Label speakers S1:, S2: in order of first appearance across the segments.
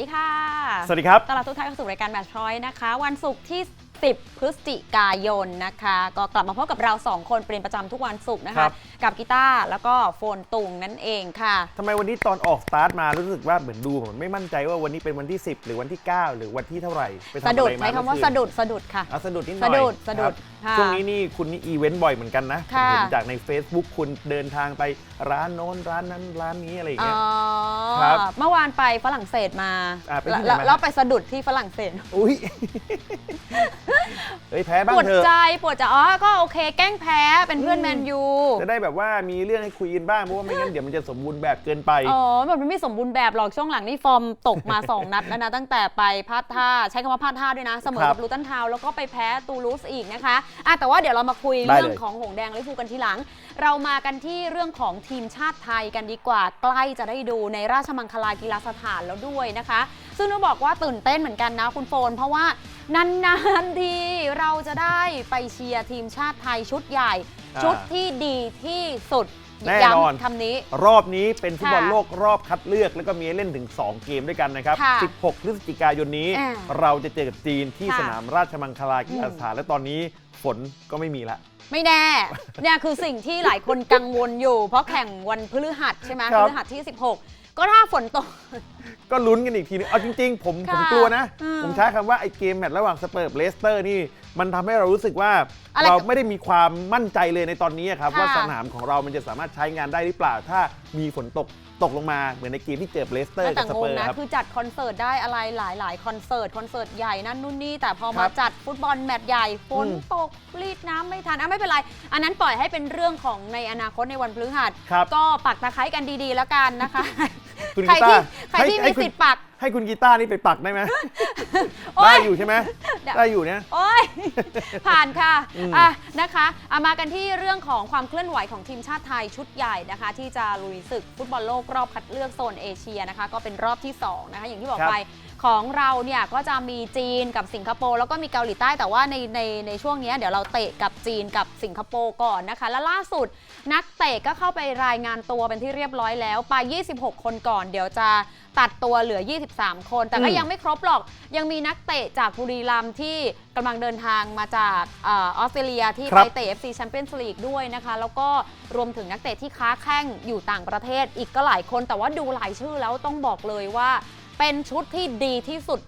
S1: วัสดีค่ะ
S2: สวัสดีครับ
S1: ต้อนรับทุกท่านเข้าสู่รายการแมทช์พอยต์นะคะ วันศุกร์ที่ 10 พฤศจิกายนนะคะ ก็กลับมาพบกับเรา 2 คนเป็นประจำทุกวันศุกร์นะ
S2: ครั
S1: คะ
S2: บ
S1: กับกีตาร์แล้วก็โฟนตุงนั่นเองค่ะ
S2: ทำไมวันนี้ตอนออกสตาร์ทมารู้สึกว่าเหมือนดูผมไม่มั่นใจว่าวันนี้เป็นวันที่ 10 หรือวันที่ 9 หรือวันที่เท่าไหร่ไปทำ
S1: สะ
S2: อะ
S1: ดุด
S2: ไรมา
S1: ใช้คำว่า
S2: เมื่อคืน
S1: สะดุดสะดุดค่ะ
S2: อะสะดุดนิดหน่อย
S1: สะดุดสะดุด
S2: ครับ
S1: ค่ะ
S2: ช่วงนี้นี่คุณนี่อีเวนต์บ่อยเหมือนกันนะผม
S1: ค่ะ
S2: เห็นจากใน Facebook คุณเดินทางไปร้านโน้นร้านนั้นร้านนี้อะไรอย่าง
S1: อ๋
S2: เงี้ย
S1: อ
S2: ครับ
S1: เมื่อวานไปฝรั่งเศสมา
S2: อ่าไปที่ไหน
S1: แล้ว
S2: มา
S1: แล้วไปสะดุดที่ฝรั่งเศส
S2: อุ้ย เฮ้ยแพ้บ้าง
S1: ปวด
S2: เถอะ
S1: ใจปวดใจอ๋อก็โอเค แกล้งแพ้เป็นเพื่อน
S2: อืม
S1: แมนยู
S2: จะได้แบบว่ามีเรื่องให้คุยกันบ้างเพราะว่าไม่งั้นเดี๋ยวมันจะสมบูรณ์แบบเกินไป
S1: อ๋อมันไม่สมบูรณ์แบบหรอกช่วงหลังนี่ฟอร์มตกมา 2 นัดแล้วนะตั้งแต่ไปพลาดท่าใช้คำว่าพลาดท่าด้วยนะ เสมอ
S2: ครั
S1: กับบลูตันทาวน์แล้วก็ไปแพ้ตูลูสอีกนะคะอะแต่ว่าเดี๋ยวเรามาคุย
S2: ได้เลย
S1: เรื่องของหงส์แดงลิเวอร์พูลกันทีหลังเรามากันที่เรื่องของทีมชาติไทยกันดีกว่า ใกล้จะได้ดูในราชมังคลากีฬาสถานแล้วด้วยนะคะ ซึ่งต้องบอกว่าตื่นเต้นเหมือนกันนะคุณโฟน เพราะว่านานๆทีเราจะได้ไปเชียร์ทีมชาติไทยชุดใหญ่
S2: อ่า
S1: ชุดที่ดีที่สุด
S2: แน่นอน
S1: ย้ำคำนี้
S2: รอบนี้เป็นฟุตบอล
S1: ค่ะ
S2: โลกรอบคัดเลือก แล้วก็มีให้เล่นถึง 2 เกมด้วยกันนะครับ
S1: ค่ะ
S2: 16 พฤศจิกายนนี้
S1: อ่า
S2: เราจะเจอกับจีนที่
S1: ค่ะ
S2: สนามราชมังคลากีฬา
S1: อืม
S2: สถานและตอนนี้ฝนก็ไม่มีละ
S1: ไม่แน่ เนี่ยคือสิ่งที่หลายคนกังวลอยู่ เพราะแข่งวันพฤหัสใช่ไหม
S2: ครั
S1: พ
S2: บ
S1: ฤหัสที่ 16 ก็ถ้าฝนตก
S2: ก็ลุ้นกันอีกทีนึงเอาจริง ๆ ผม
S1: ค่ะ
S2: ผมกลัวนะ
S1: อืม
S2: ผมใช้คำว่าไอ้เกมแมตช์ระหว่างสเปอร์กับเลสเตอร์นี่ มันทำให้เรารู้สึกว่า
S1: อะไร
S2: เราไม่ได้มีความมั่นใจเลยในตอนนี้ครับ
S1: ค่ะ
S2: ว่าสนามของเรามันจะสามารถใช้งานได้หรือเปล่า ถ้ามีฝนตกตกลงมาเหมือนในเกมที่เจอเลสเตอร์
S1: แต่
S2: กับส
S1: ง
S2: เปองร์
S1: นะ ครับ คือจัดคอนเสิร์ตได้อะไรหลาย ๆ คอนเสิร์ตคอนเสิร์ตใหญ่นั่นนู่นนี่ แต่พอ
S2: ค
S1: มา
S2: รับ
S1: จัดฟุตบอลแมตช์ใหญ่ฝน
S2: อืม
S1: ตกรีดน้ำไม่ทันอะไม่เป็นไร อันนั้นปล่อยให้เป็นเรื่องของในอนาคตในวันพฤหัส
S2: ครับ
S1: ก็ปักตะไคร้กันดี ๆ แล้วกันนะคะ
S2: คุณ
S1: ใคร
S2: กี
S1: ที่
S2: ตาร์
S1: ใครที่
S2: ให้
S1: มี
S2: คุณ
S1: สิทธิ์ปัก
S2: ให้คุณกีตาร์นี่ไปปักได้ไหม
S1: โอ๊ย
S2: ได้อยู่ใช่ไหม
S1: เดี๋ยว
S2: ได้อยู่เนี่ย
S1: โอ้ย ผ่านค่ะ
S2: อืม
S1: อะนะคะเอามากันที่เรื่องของความเคลื่อนไหวของทีมชาติไทยชุดใหญ่นะคะ ที่จะลุยศึกฟุตบอลโลกรอบคัดเลือกโซนเอเชียนะคะ ก็เป็นรอบที่ 2 นะคะ อย่างที่บอก
S2: ครับ
S1: ไป ของเราเนี่ยก็จะมีจีนกับสิงคโปร์แล้วก็มีเกาหลีใต้แต่ว่าในในในช่วงเนี้ยเดี๋ยวเราเตะกับจีนกับสิงคโปร์ก่อนนะคะ และล่าสุดนักเตะก็เข้าไปรายงานตัวเป็นที่เรียบร้อยแล้วไป 26 คนก่อน เดี๋ยวจะตัดตัวเหลือ 23 คน แต่ก็
S2: อืม
S1: ยังไม่ครบหรอกยังมีนักเตะจากบุรีรัมย์ที่กำลังเดินทางมาจากเออออสเตรเลียที่
S2: ครั
S1: ไป
S2: บ
S1: เตะ FC Champions League ด้วยนะคะ แล้วก็รวมถึงนักเตะที่ค้าแข้งอยู่ต่างประเทศอีกก็หลายคน แต่ว่าดูหลายชื่อแล้วต้องบอกเลยว่า เป็นชุดที่ดีที่สุด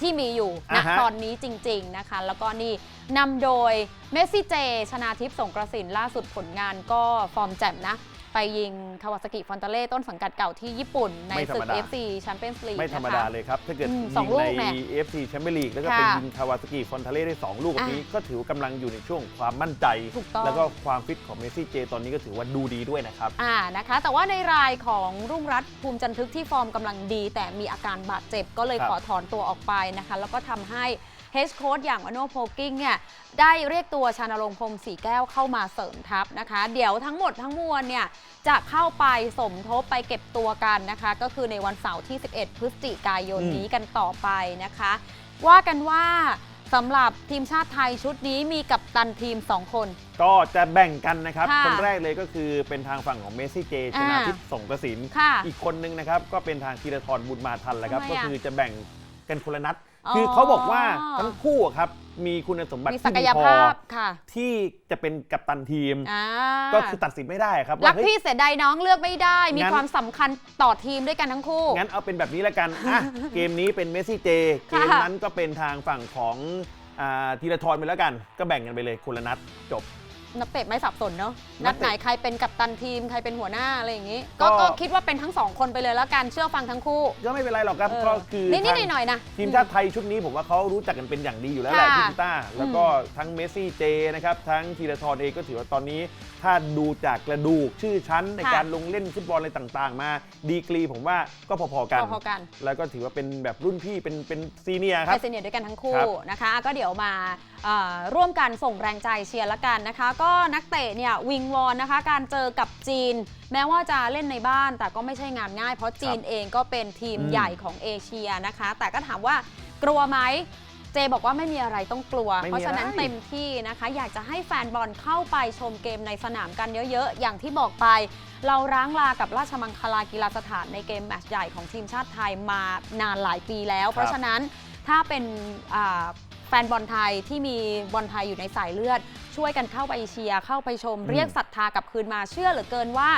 S1: ที่มีอยู่ณ
S2: อ่าฮะ
S1: ตอนนี้จริง ๆนะคะ แล้วก็นี่นำโดยเมสซี่เจ ชนาทิพย์สงกระสินล่าสุดผลงานก็ฟอร์มแจ่มนะ ไปยิงคาวาซากิฟอนตาเล่ต้นสังกัดเก่าที่ญี่ปุ่น ใน
S2: ไม่ธร
S1: ศึ
S2: รม
S1: ก
S2: ดา
S1: FC Champions League
S2: ไม่ธรรมดาเลยครับ ถ้าเกิด
S1: อืม
S2: ยิ
S1: สอง
S2: ง
S1: ลู
S2: ใน
S1: กเนี่ย
S2: AFC แชมเปี้ยนลีกแล้วก็
S1: ค่ะ
S2: เป็นยิงคาวาซากิฟอนทาเล่ได้ 2 ลูกแบบนี้ ก็ถือว่ากำลังอยู่ในช่วงความมั่นใจ
S1: ถูกต้อง
S2: แล้วก็ความฟิตของเมสซี่เจตอนนี้ก็ถือว่าดูดีด้วยนะครับ
S1: อ่านะคะ แต่ว่าในรายของรุ่งรัตน์ภูมิจันทึกที่ฟอร์มกำลังดี แต่มีอาการบาดเจ็บก็เลย
S2: ครับ
S1: ขอถอนตัวออกไปนะคะ แล้วก็ทำให้ เฮดโค้ชอย่างอโนโพกิ้งเนี่ยได้เรียกตัวชานรงค์พรหมสีแก้วเข้ามาเสริมทัพนะคะ เดี๋ยวทั้งหมดทั้งมวลเนี่ยจะเข้าไปสมทบไปเก็บตัวกันนะคะ ก็คือในวันเสาร์ที่ 11 พฤศจิกายน
S2: อืม
S1: นี้กันต่อไปนะคะ ว่ากันว่าสำหรับทีมชาติไทยชุดนี้มีกัปตันทีม 2 คน
S2: ก็จะแบ่งกันนะครับ
S1: ค่ะ
S2: คนแรกเลยก็คือเป็นทางฝั่งของเมสซี่เจชนาทิพย์สงกระสิน
S1: ค่ะ
S2: อีกคนนึงนะครับ ก็เป็นทางธีรทรบุญมาทันแหละครับ
S1: ทำไม
S2: ก็
S1: อะ
S2: คือจะแบ่งกันคนละนัด
S1: อ๋อ
S2: คือเขาบอกว่าทั้งคู่อะครับมีคุณสมบัติ
S1: มี
S2: ที่
S1: ศัก
S2: ดี
S1: ย
S2: พอ
S1: ภาพค่ะ
S2: ที่จะเป็นกัปตันทีม
S1: อ่า
S2: ก็คือตัดสินไม่ได้ครับ
S1: รั
S2: ว่ากเฮ้ย
S1: พี่เสียดายน้องเลือกไม่ได้ มี
S2: งั้น
S1: ความสำคัญต่อทีมด้วยกันทั้งคู่
S2: งั้นเอาเป็นแบบนี้แล้วกัน อะ เกมนี้เป็นเมสซี่เจ เกมนั้นก็เป็นทางฝั่งของอ่าธีรทรไปแล้วกัน ก็แบ่งกันไปเลยคนละนัดจบ
S1: นักเตะไม่สับสนเนาะ
S2: นั
S1: นั
S2: ก
S1: ด
S2: เตะ
S1: ไหนใครเป็นกัปตันทีมใครเป็นหัวหน้าอะไรอย่างนี้
S2: ก็
S1: ก็ก็คิดว่าเป็นทั้งสองคนไปเลยแล้วกันเชื่อฟังทั้งคู่
S2: ก็ไม่เป็นไรหรอกครับ
S1: เออ
S2: ก็คือ
S1: นิด
S2: ทาง
S1: ๆหน่อยๆนะ
S2: ทีมชาติไทยชุดนี้ผมว่าเขารู้จักกันเป็นอย่างดีอยู่แล้วแหละ
S1: ค่ะ
S2: พี่กีตาร์แล้วก็ทั้งเมสซี่เจนะครับ ทั้งธีรทรเองก็ถือว่าตอนนี้ ถ้าดูจากกระดูกชื่อชั้นใน
S1: ค่ะ
S2: การลงเล่นฟุตบอลอะไรต่างๆ มา ดีกรีผมว่าก็พอๆกัน
S1: พอๆกัน
S2: แล้วก็ถือว่าเป็นแบบรุ่นพี่เป็นเป็นซีเนียร์ค
S1: ไป
S2: รับ
S1: เซเนียร์ด้วยกันทั้งคู่
S2: ครับ
S1: นะคะ ก็เดี๋ยวมาเอ่อ ร่วมกันส่งแรงใจเชียร์ละกันนะคะ ก็นักเตะเนี่ยวิงวอนนะคะ การเจอกับจีน แม้ว่าจะเล่นในบ้านแต่ก็ไม่ใช่งานง่าย เพราะจีนเองก็เป็นทีม
S2: อืม
S1: ใหญ่ของเอเชียนะคะ แต่ก็ถามว่ากลัวไหมเจบอกว่าไม่มีอะไรต้องกลัว
S2: ไม่มี
S1: เพราะฉะนั้น
S2: อะไร
S1: เต็มที่นะคะ อยากจะให้แฟนบอลเข้าไปชมเกมในสนามกันเยอะๆ อย่างที่บอกไป เราร้างลากับราชมังคลากีฬาสถานในเกมแมตช์ใหญ่ของทีมชาติไทยมานานหลายปีแล้ว เพราะฉะนั้นถ้าเป็นอ่า แฟนบอลไทยที่มีบอลไทยอยู่ในสายเลือด ช่วยกันเข้าไปเชียร์เข้าไปชม
S2: อืม
S1: เรียกศรัทธากลับคืนมาเชื่อเหลือเกินว่า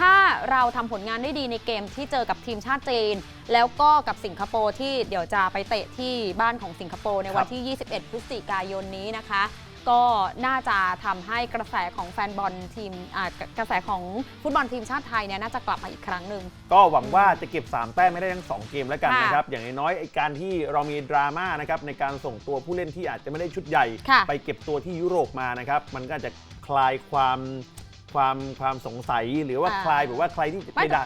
S1: ถ้าเราทำผลงานได้ดีในเกมที่เจอกับทีมชาติจีน แล้วก็กับสิงคโปร์ที่เดี๋ยวจะไปเตะที่บ้านของสิงคโปร์ในวันที่ 21 พฤศจิกายนนี้นะคะ ก็น่าจะทำให้กระแสของแฟนบอลทีมอ่ากระแสของฟุตบอลทีมชาติไทยเนี่ยน่าจะกลับมาอีกครั้งหนึ่ง
S2: ก็หวังว่าจะเก็บ 3 แต้มไม่ได้ทั้ง 2 เกมแล้วกัน
S1: ค่ะ
S2: นะครับ อย่างน้อยๆไอ้การที่เรามีดราม่านะครับในการส่งตัวผู้เล่นที่อาจจะไม่ได้ชุดใหญ่
S1: ค่ะ
S2: ไปเก็บตัวที่ยุโรปมานะครับมันก็อาจจะคลายความความความสงสัยหรือว่า
S1: อ่า
S2: คลายแบบว่าใครที่
S1: ไม่
S2: ไม่ได้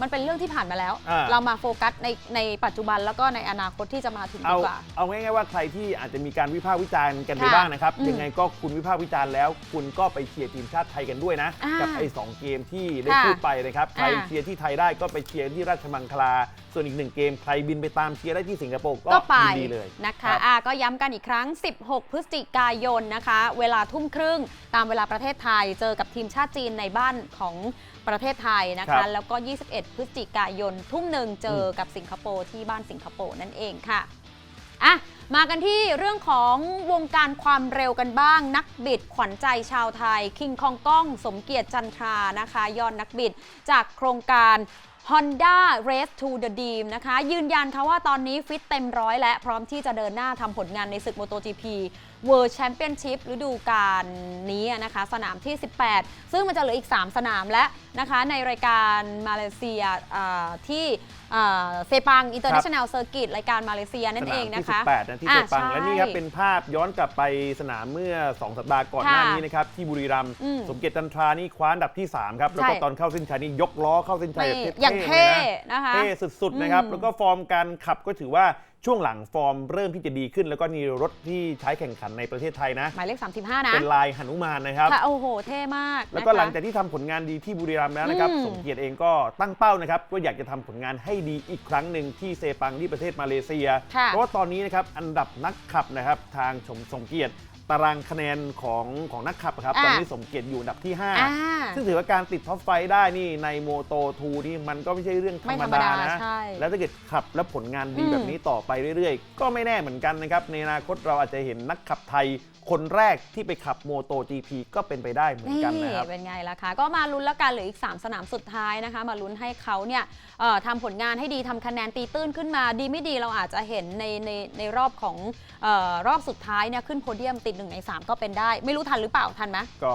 S1: มันเป็นเรื่องที่ผ่านมาแล้ว
S2: อ่า
S1: เรามาโฟกัสในในปัจจุบันแล้วก็ในอนาคตที่จะมาถึงดี
S2: เอา
S1: กว่า
S2: เอาง่ายๆว่าใครที่อาจจะมีการวิพากษ์วิจารณ์กันไป
S1: ค่ะ
S2: บ้างนะครับ
S1: อืม
S2: ยังไงก็คุณวิพากษ์วิจารณ์แล้ว คุณก็ไปเชียร์ทีมชาติไทยกันด้วยนะ
S1: อ่ากั
S2: กับไอ้สองเกมที่ได้
S1: ค่ะ
S2: พูดไปนะครับ ใคร
S1: อ่า
S2: เชียร์ที่ไทยได้ก็ไปเชียร์ที่ราชมังคลา ส่วนอีกหนึ่งเกมใครบินไปตามเชียร์ได้ที่สิงคโปร์ก็
S1: ก็ไป
S2: ยินดีเลย
S1: นะ
S2: ครั
S1: คะ
S2: บ
S1: อะก็ย้ำกันอีกครั้ง 16 พฤศจิกายนนะคะ เวลาทุ่มครึ่ง ตามเวลาประเทศไทย เจอกับทีมชาติจีนในบ้านของ ประเทศไทยนะ
S2: ครั
S1: คะ
S2: บ
S1: แล้วก็ 21 พฤศจิกายนทุ่มหนึ่งเจออ
S2: ม
S1: กับสิงคโปร์ที่บ้านสิงคโปร์นั่นเองค่ะอะ มากันที่เรื่องของวงการความเร็วกันบ้าง นักบิดขวัญใจชาวไทย คิงคองก้อง สมเกียรติจันทรานะคะยอดนักบิดจากโครงการ Honda Race to the Dream นะคะ ยืนยันค่ะว่าตอนนี้ฟิตเต็มร้อยและพร้อมที่จะเดินหน้าทำผลงานในศึก MotoGP World Championship ฤดูกาลนี้นะคะ สนามที่ 18 ซึ่งมันจะเหลืออีก 3 สนามและนะคะในรายการมาเลเซียอ่าที่เซปัง International Circuit รายการมาเลเซียนั่นเองนะคะ
S2: สามที่18นะที่
S1: อ่า
S2: เซปัง
S1: ใช่
S2: และนี่ครับเป็นภาพย้อนกลับไปสนามเมื่อ 2 สัปดาห์ก่อนหน้า
S1: ค่ะ
S2: นี้นะครับที่บุรีรัมย์
S1: อืม
S2: สมเกียรติจันทรานี่คว้าอันดับที่ 3 ครับ แล้วก็
S1: ใช่
S2: ตอนเข้าเส้นชัยนี่ยกล้อเข้าเส้นชัย
S1: ไม่
S2: แบบ
S1: อย่าง
S2: เท่ๆ
S1: เท่
S2: เลยนะ
S1: นะคะ
S2: เท่สุดๆนะครับ
S1: อืม
S2: แล้วก็ฟอร์มการขับก็ถือว่า ช่วงหลังฟอร์มเริ่มที่จะดีขึ้น แล้วก็มีรถที่ใช้แข่งขันในประเทศไทยนะ
S1: หมายเลข 35 นะ
S2: เป็นลายหนุมานนะครับ
S1: ค่ะโอ้โห เท่มาก
S2: แล้วก็
S1: นะคะ
S2: หลังจากที่ทำผลงานดีที่บุรีรัมย์แล้วนะครับ
S1: อืม
S2: สมเกียรติเองก็ตั้งเป้านะครับก็อยากจะทำผลงานให้ดีอีกครั้งหนึ่งที่เซปังที่ประเทศมาเลเซีย
S1: ค่ะ
S2: เพราะว่าตอนนี้นะครับอันดับนักขับนะครับทางชมสมเกียรติ ตารางคะแนนของของนักขับครับ
S1: อ่า
S2: ตอนนี้สมเกียรติอยู่อันดับที่
S1: อ่า
S2: 5 ซึ่งถือว่าการติดท็อปไฟว์ได้นี่ในโมโตทูนี่มันก็ไม่ใช่เรื่องธร
S1: ไม่
S2: ร
S1: ธ
S2: ม
S1: รรม
S2: ดา
S1: ดา
S2: นะ
S1: ใช่
S2: แล้วถ้าเกิดขับแล้วผลงานดี
S1: อืม
S2: แบบนี้ต่อไปเรื่อยๆ ก็ไม่แน่เหมือนกันนะครับ ในอนาคตเราอาจจะเห็นนักขับไทย คนแรกที่ไปขับโมโต GP ก็เป็นไปได้เหมือนกันนะครับ
S1: เป็นไงล่ะคะก็มาลุ้นแล้วกันเหลืออีก 3 สนามสุดท้ายนะคะ มาลุ้นให้เขาเนี่ยเอ่อทำผลงานให้ดีทำคะแนนตีตื้นขึ้นมา ดีไม่ดีเราอาจจะเห็นในในในรอบของเออรอบสุดท้ายเนี่ยขึ้นโพเดียมติด1ใน3ก็เป็นได้ ไม่รู้ทันหรือเปล่าทันไหม
S2: ก็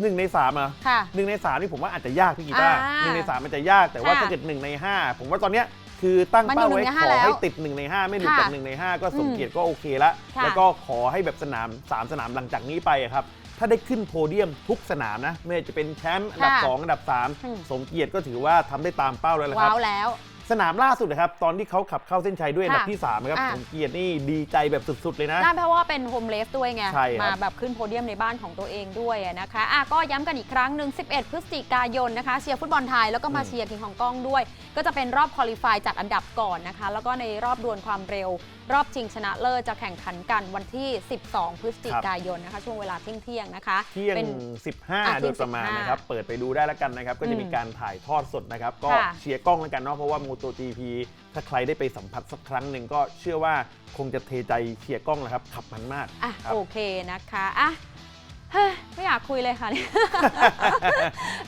S2: หนึ่งในสามอะ
S1: ค่ะ
S2: หนึ่งในสามนี่ผมว่าอาจจะยากพี่กีตาร์
S1: อ่า
S2: หนึ่งในสามมันจะยากแต่ว่า
S1: ค่ะ
S2: ถ้าเกิดหนึ่งในห้าผมว่าตอนเนี้ยคือตั้ง
S1: มัน
S2: เป้า
S1: อยู่
S2: ไว้
S1: หนึ่งใน
S2: ข
S1: ห้า
S2: อ
S1: แล้ว
S2: ให้ติดหนึ่งในห้าไม่หลุด
S1: ค่ะ
S2: จากหนึ่งในห้าก็สม
S1: อืม
S2: เกียรติก็โอเคละ
S1: ค่ะ
S2: แล้วก็ขอให้แบบสนามสามสนามหลังจากนี้ไปอะครับ ถ้าได้ขึ้นโพเดียมทุกสนามนะไม่ว่าจะเป็นแชมป์อันดับ
S1: ค่ะ
S2: สองอันดับสาม
S1: อืม
S2: สมเกียรติก็ถือว่าทำได้ตามเป้าแล้วละค
S1: ว้า
S2: รับ
S1: วแล้ว
S2: สนามล่าสุดนะครับ ตอนที่เขาขับเข้าเส้นชัยด้วยอันดับ
S1: ค่ะ
S2: ที่สามครับ
S1: อ่า
S2: สมเกียรตินี่ดีใจแบบสุด ๆ เลยนะ
S1: นั่นเพราะว่าเป็นโฮมเลสด้วยไง
S2: ใช่ครับ
S1: มาแบบขึ้นโพเดียมในบ้านของตัวเองด้วยอะนะคะอะก็ย้ำกันอีกครั้งหนึ่ง 11 พฤศจิกายนนะคะ เชียร์ฟุตบอลไทย แล้วก็มา
S2: อืม
S1: เชียร์ทีมของกล้องด้วย ก็จะเป็นรอบคอลิฟายจัดอันดับก่อนนะคะ แล้วก็ในรอบดวลความเร็ว รอบชิงชนะเลิศจะแข่งขันกันวันที่ 12 พฤศจิกายนนะคะ ช่วงเวลาเที่ยงๆนะคะ
S2: เที่ยง
S1: เป็นอะ
S2: 15 โดยประมาณ
S1: เที่ยง
S2: นะครับ เปิดไปดูได้แล้วกันนะครับ ก็จะมี
S1: อืม
S2: การถ่ายทอดสดนะครับ ก็
S1: ค่ะ
S2: เชียร์กล้องแล้วกันเนาะเพราะว่า Moto GP ถ้าใครได้ไปสัมผัสสักครั้งหนึ่งก็เชื่อว่าคงจะเทใจเชียร์กล้องแหละครับขับมันมาก
S1: อะ
S2: ครับ
S1: โอเคนะคะอะเฮ้ยไม่อยากคุยเลยค่ะเนี่ย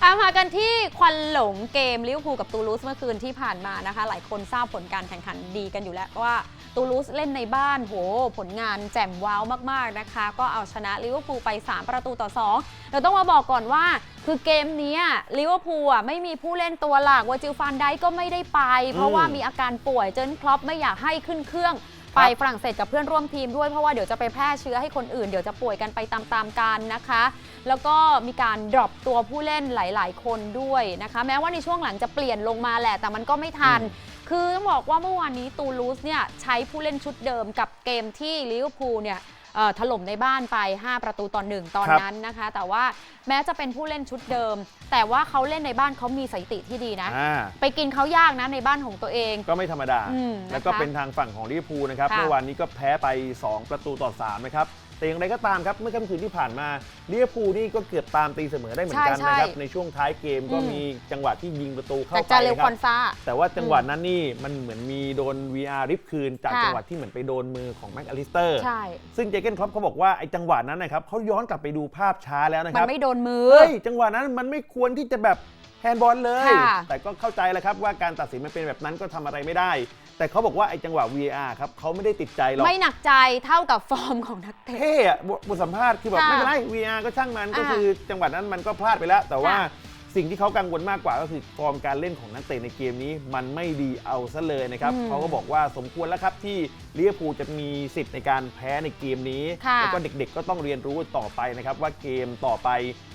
S1: เอามากันที่ควันหลงเกมลิเวอร์พูลกับตูลูสเมื่อคืนที่ผ่านมานะคะ หลายคนทราบผลการแข่งขันดีกันอยู่แล้วว่า ตูลูสเล่นในบ้านโห ผลงานแจ่มว้าวมากๆนะคะ ก็เอาชนะลิเวอร์พูลไป 3 ประตูต่อ 2เดี๋ยวต้องมาบอกก่อนว่า คือเกมเนี้ยลิเวอร์พูลอะไม่มีผู้เล่นตัวหลักวาจิลฟานไดก็ไม่ได้ไป เพราะว่ามีอาการป่วยเจนคล็อปไม่อยากให้ขึ้นเครื่องไปฝรั่งเศสกับเพื่อนร่วมทีมด้วยเพราะว่าเดี๋ยวจะไปแพร่เชื้อให้คนอื่นเดี๋ยวจะป่วยกันไปตามๆกันนะคะ แล้วก็มีการดรอปตัวผู้เล่นหลาย ๆ คนด้วยนะคะ แม้ว่าในช่วงหลังจะเปลี่ยนลงมาแหละ แต่มันก็ไม่ทัน
S2: อืม
S1: คือต้องบอกว่าเมื่อวานนี้ตูลูสเนี่ยใช้ผู้เล่นชุดเดิมกับเกมที่ลิเวอร์พูลเนี่ยเอ่อถล่มในบ้านไป 5 ประตูต่อหนึ่งตอน
S2: ครับ
S1: นั้นนะคะ แต่ว่าแม้จะเป็นผู้เล่นชุดเดิม แต่ว่าเขาเล่นในบ้านเขามีสถิติที่ดีนะ
S2: อ่า
S1: ไปกินเขายากนะในบ้านของตัวเอง
S2: ก็ไม่ธรรมดา
S1: อืม
S2: แล้วก็
S1: นะคะ
S2: เป็นทางฝั่งของลิเวอร์พูลนะครับ
S1: ค่ะ
S2: เมื่อวานนี้ก็แพ้ไป 2 ประตูต่อ3นะครับ แต่อย่างไรก็ตามครับเมื่อค่ำคืนที่ผ่านมาลิเวอร์พูลนี่ก็เกือบตามตีเสมอได้เหมือนกัน
S1: ใช่
S2: นะครับ
S1: ใช่
S2: ในช่วงท้ายเกมก็
S1: อืม
S2: มีจังหวะที่ยิงประตูเข้า
S1: จาก
S2: ไป
S1: จาเรล
S2: นะค
S1: ครับอนซา
S2: แต่ว่าจังหวะนั้นนี่มันเหมือนมีโดน VR ริบคืน จาก
S1: ค่ะ
S2: จังหวะที่เหมือนไปโดนมือของแม็กอลิสเตอร์
S1: ใช่
S2: ซึ่งเจเกนครอปเขาบอกว่าไอ้จังหวะนั้นนะครับเขาย้อนกลับไปดูภาพช้าแล้วนะค
S1: มัน
S2: รับ
S1: ไม่โดนมือ
S2: เฮ้ยจังหวะนั้นมันไม่ควรที่จะแบบ แฮนด์บอลเลย
S1: ค่ะ
S2: แต่ก็เข้าใจแล้วครับว่าการตัดสินมันเป็นแบบนั้นก็ทำอะไรไม่ได้ แต่เขาบอกว่าไอ้จังหวะ VAR ครับเขาไม่ได้ติดใจหรอก
S1: ไม่หนักใจเท่ากับฟอร์มของนักเตะ
S2: เท่อะบทบทสัมภาษณ์คือแบบ
S1: ค่ะ
S2: ไม่เป็นไร VAR ก็ช่างมันก็
S1: อ่า
S2: คือจังหวะนั้นมันก็พลาดไปแล้ว แต่ว่า
S1: ค่ะ
S2: สิ่งที่เขากังวลมากกว่าก็คือฟอร์มการเล่นของนักเตะในเกมนี้มันไม่ดีเอาซะเลยนะครับ
S1: อืม
S2: เขาก็บอกว่าสมควรแล้วครับที่ลิเวอร์พูลจะมีสิทธิ์ในการแพ้ในเกมนี้
S1: ค่ะ
S2: แล้วก็เด็กๆก็ต้องเรียนรู้ต่อไปนะครับว่าเกมต่อไป